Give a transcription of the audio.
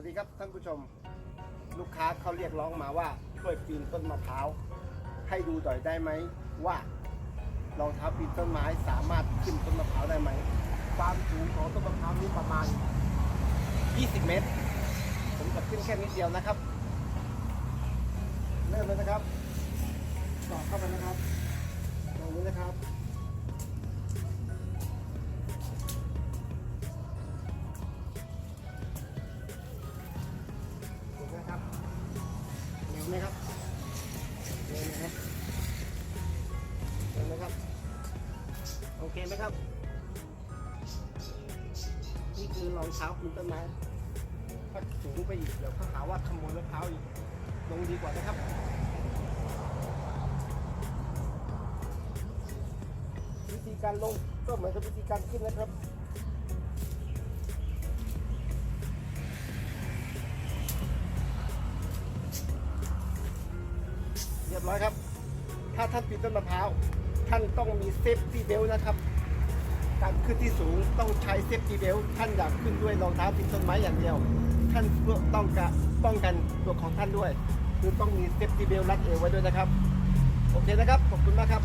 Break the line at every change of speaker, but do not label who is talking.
วัสดีครับท่านผู้ชม ลูกค้าเขาเรียกร้องมาว่าช่วยปีนต้นมะพร้าวให้ดูหน่อยได้ไหมว่ารองเท้าปีนต้นไม้สามารถขึ้นต้นมะพร้าวได้ไหมความสูงของต้นมะพร้าวนี้ประมาณ 20 เมตร ผมจะขึ้นแค่นิดเดียวนะครับ เริ่มเลยนะครับต่อเข้าไปนะครับตรงนี้นะครับ เคไหมครับ นี่คือรองเท้าปีนต้นไม้ถ้าสูงไปอีกเดี๋ยวเขาหาว่าขโมยมะพร้าอีกลงดีกว่านะครับวิธีการลงก็เหมือนกับวิธีการขึ้นนะครับเรียบร้อยครับ ถ้าท่านปีนต้นมะพร้าว ท่านต้องมีเซฟตี้เบลนะครับ การขึ้นที่สูงต้องใช้เซฟตี้เบลท่านอยากขึ้นด้วยรองเท้าติดต้นไม้อย่างเดียว ท่านเพื่อต้องกะป้องกันตัวของท่านด้วย คือต้องมีเซฟตี้เบลรัดเอวไว้ด้วยนะครับ โอเคนะครับ ขอบคุณมากครับ